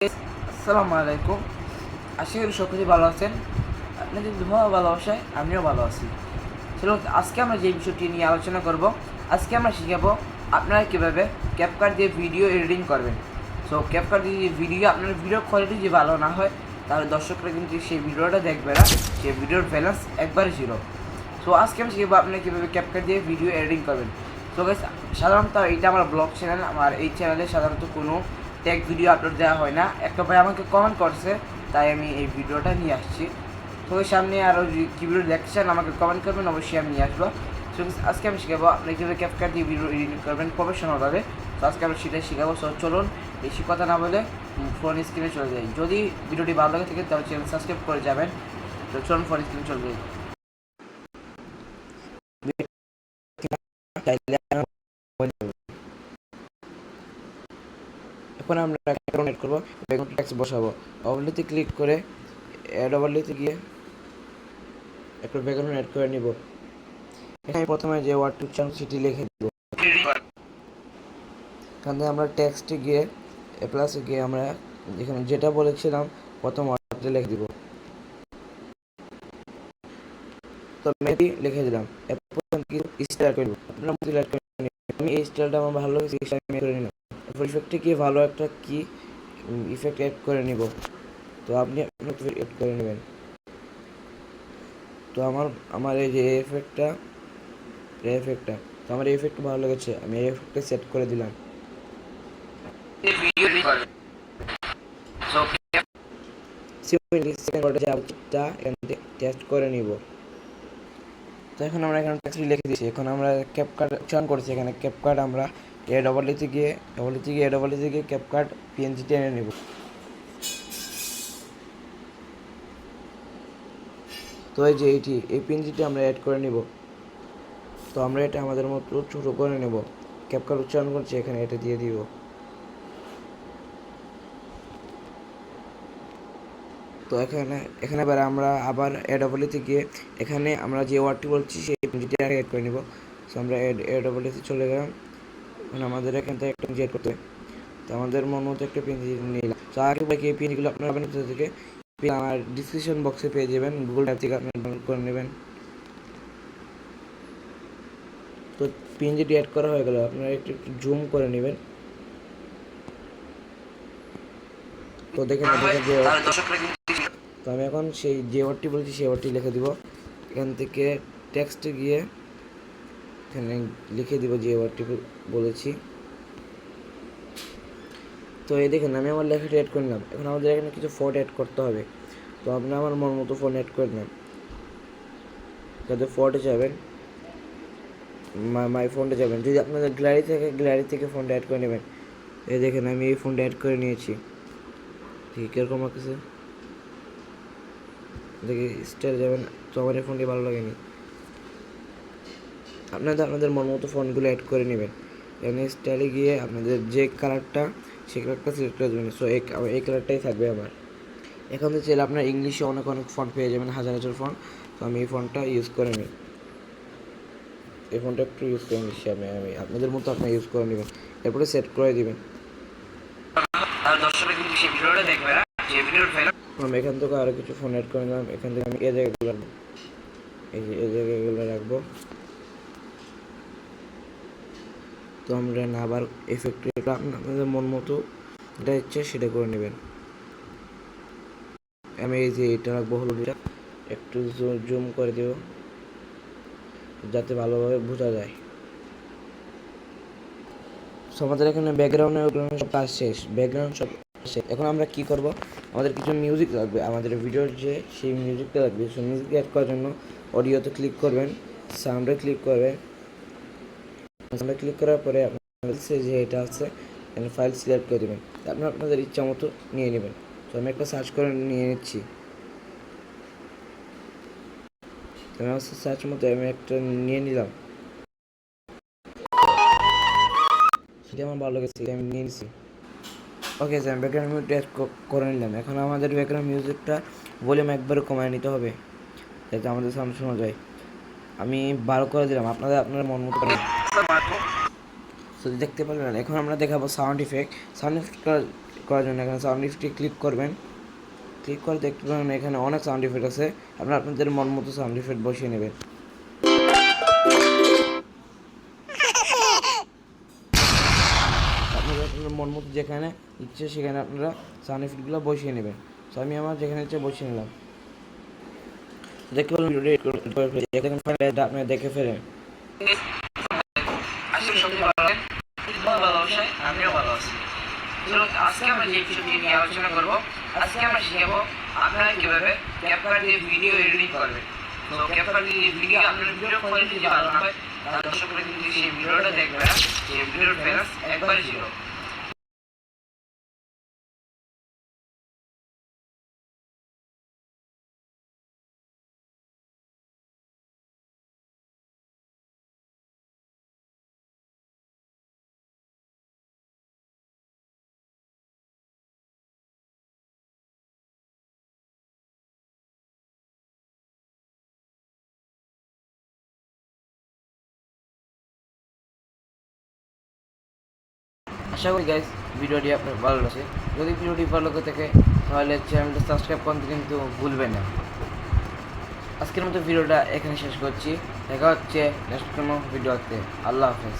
আসসালামু আলাইকুম। আশা করি সকলেই ভালো আছেন। আপনাদের ধোয়া ভালোবাসায় আমিও ভালো আছি। চলো আজকে আমরা যে বিষয়টি নিয়ে আলোচনা করব, আজকে আমরা শিখাবো আপনারা কীভাবে ক্যাপকার দিয়ে ভিডিও এডিটিং করবেন। সো ক্যাপকার দিয়ে ভিডিও আপনার ভিডিও কোয়ালিটি যে ভালো না হয়, তাহলে দর্শকরা কিন্তু সেই ভিডিওটা দেখবে না। সেই ভিডিওর ব্যালেন্স একবারে জিরো সো আজকে আমি শিখব আপনারা কীভাবে ক্যাপকার দিয়ে ভিডিও এডিটিং করবেন। তো গাইস সাধারণত এটা আমার ব্লগ চ্যানেল আমার এই চ্যানেলে সাধারণত কোনো টেক ভিডিও আপলোড দেওয়া হয় না। একটা ভাই আমাকে কমেন্ট করছে, তাই আমি এই ভিডিওটা নিয়ে আসছি। তো সামনে আরও কী ভিডিও দেখতে চান আমাকে কমেন্ট করবেন, অবশ্যই আমি নিয়ে আসব। আজকে আমি শিখাবো, আপনি কীভাবে ক্যাপকার দিয়ে ভিডিও এডিটিং করবেন প্রফেশনালভাবে তো আজকে আমি সেটাই শিখাবো। সো চলুন, বেশি কথা না বলে ফোন স্ক্রিনে চলে যাই। যদি ভিডিওটি ভালো লাগে থাকে, তাহলে চ্যানেল সাবস্ক্রাইব করে যাবেন। তো চলুন ফোন স্ক্রিনে চলে যাই। এখন আমরা অ্যাকাউন্ট এড করব বেগুন ট্যাক্স বসাবো। অবলিতে ক্লিক করে অ্যাড অবলিতে গিয়ে একটু ব্যাকগ্রাউন্ড অ্যাড করে নিব। এখানে প্রথমে যে ওয়ার্ড টু চান সেটি লিখে দেব। এখান আমরা টেক্সটে গিয়ে এ প্লাসে গিয়ে আমরা যেখানে যেটা বলেছিলাম প্রথম ওয়ার্ডে লিখে দিব। তো মেবি লিখে দিলাম। এরপর কিছু স্টাইল করব? আপনারা মতো অ্যাড করে আমি এই স্টাইলটা আমার ভালো লাগে আমি করে নিলাম। এরপর ইফেক্টে ভালো একটা কি ইফেক্ট অ্যাড করে নিব। তো আপনি অ্যাড করে নেবেন। তো আমার আমার এই যে এফেক্টটা এই এফেক্টটা তো আমার এই এফেক্ট ভালো লেগেছে, আমি এই এফেক্টটা সেট করে দিলাম। টেস্ট করে নিব। তো এখন আমরা এখানে লিখে দিয়েছি। এখন আমরা ক্যাপকার্ড চয়ন করেছি। এখানে ক্যাপকার্ড আমরা এ ডবল ইতে গিয়ে ডবল ইতে গিয়ে এ ডবল ইতে গিয়ে ক্যাপকার্ড পিএনজি টেনে নেব তো এই যে এইটি, এই পিএনজিটি আমরা অ্যাড করে নিব। তো আমরা এটা আমাদের মতো ছোটো করে নেব। ক্যাপকার্ড উচ্চারণ করছি, এখানে এটা দিয়ে দিব। তো এখানে এখানে এবার আমরা আবার এডব্লিউতে গিয়ে এখানে আমরা যে ওয়ার্ডটি বলছি, সেই পিনজিটি আগে অ্যাড করে নিব। সো আমরা এডব্লিউতে চলে গেলাম। এখন আমাদের এখান থেকে একটা অ্যাড করতে হবে। তো আমাদের মন মতো একটা পিনজি নিলাম। তো আগে বাকি এই পিনগুলো আপনারা পাবেন কোথা থেকে আমার ডিসক্রিপশন বক্সে পেয়ে যাবেন গুগল ড্রাইভ থেকে আপনারা ডাউনলোড করে নেবেন। তো পিনজিটি অ্যাড করা হয়ে গেল আপনারা একটু একটু জুম করে নেবেন। তো দেখেন দেখেন তো আমি এখন সেই যে ওয়ার্ডটি বলছি সেই ওয়ার্ডটি লিখে দিব। এখান থেকে টেক্সটে গিয়ে এখানে লিখে দিব যে ওয়ার্ডটি বলেছি। তো এই দেখেন, আমি আমার লেখাটি অ্যাড করে নিলাম। এখন আমাদের এখানে কিছু ফন্ট অ্যাড করতে হবে। তো আপনি আমার মন মতো ফোন অ্যাড করে নেন। যাতে ফন্টে যাবেন মাই ফোনটা যাবেন। যদি আপনাদের গ্যালারি থেকে গ্যালারি থেকে ফোনটা অ্যাড করে নেবেন, এই দেখেন, আমি এই ফোনটা অ্যাড করে নিয়েছি। ঠিক এরকম আছে দেখি স্টাইল যাবেন, তো আমার এই ফোনটি ভালো লাগেনি। আপনাদের আপনাদের মন মতো ফোনগুলো অ্যাড করে নেবেন। এখানে স্টাইলে গিয়ে আপনাদের যে কালারটা সেই কালারটা সিলেক্ট করে দেবেন। সো এই এই কালারটাই থাকবে আমার এখন তো চাইলে আপনার ইংলিশে অনেক অনেক ফন্ট পেয়ে যাবেন হাজার হাজার ফন্ট তো আমি এই ফোনটা ইউজ করে নিই এই ফোনটা একটু ইউজ করে নিচ্ছি আমি আমি আপনাদের মতো আপনার ইউজ করে নেবেন। এরপরে সেট করে দিবেন। আমি এখান থেকে আরও কিছু ফোন অ্যাড করে নিলাম। এখান থেকে আমি এ জায়গাগুলো এই যে এই জায়গাগুলো রাখব। তো আমরা না আবার এফেক্ট আপনাদের মন মতো যেটা ইচ্ছে সেটা করে নেবেন। আমি এই যে এটা রাখব হলুদটা একটু জুম করে দেব যাতে ভালোভাবে বোঝা যায়। So, আমাদের এখানে ব্যাকগ্রাউন্ডে সব কাজ শেষ ব্যাকগ্রাউন্ড সব শেষ। এখন আমরা কি করব? আমাদের কিছু মিউজিক লাগবে আমাদের ভিডিওর যে সেই মিউজিকটা লাগবে। সেই মিউজিক অ্যাড করার জন্য অডিওতে ক্লিক করবেন সাউন্ডে ক্লিক করবেন। সাউন্ডে ক্লিক করার পরে আপনার যে এটা আছে এখানে ফাইল সিলেক্ট করে দেবেন। আপনি আপনাদের ইচ্ছা মতো নিয়ে নেবেন। তো আমি একটা সার্চ করে নিয়ে নিচ্ছি। আমি সার্চ মতো আমি একটা নিয়ে নিলাম। সেটা আমার ভালো লেগেছে, আমি নিয়ে নিছি। Okay sir background music add করে নিলাম। এখন আমাদের ব্যাকগ্রাউন্ড মিউজিকটা ভলিউম একবারে কমায় নিতে হবে। যাতে আমাদের সাউন্ড শোনা যায়। আমি বারো করে দিলাম। আপনাদের আপনার মন মতো তো দেখতে পারলেন এখন আমরা দেখাবো সাউন্ড ইফেক্ট সাউন্ড ইফেক্ট করার জন্য এখানে সাউন্ড ইফেক্টে ক্লিক করবেন ক্লিক করে দেখতে পাবেন এখানে অনেক সাউন্ড ইফেক্ট আছে আপনারা আপনাদের মন মতো সাউন্ড ইফেক্ট বসিয়ে নেবেন আপনার মন মতো যেখানে ইচ্ছে সেখানে আপনারা সাউন্ড ইফেক্টগুলো বসিয়ে নেবেন তো আমি আমার যেখানে ইচ্ছে বসিয়ে নিলাম আপনি দেখে ফেলেন আজকে আমরা যে বিষয়টি নিয়ে আলোচনা করব, আজকে আমরা শিখাবো আপনারা কীভাবে ক্যাপকাট দিয়ে ভিডিও এডিটিং করবেন। তো ভিডিও, আপনার ভিডিও কোয়ালিটি যদি ভালো ফেরাস একবারই ছিল আশা করি গাইস ভিডিওটি আপনার ভালো লাগছে। যদি ভিডিওটি ভালো লাগে থাকে, তাহলে চ্যানেলটা সাবস্ক্রাইব করতে কিন্তু ভুলবেন না। আজকের মতো ভিডিওটা এখানে শেষ করছি। দেখা হচ্ছে নেক্সট কোনো ভিডিওতে। আল্লাহ হাফেজ।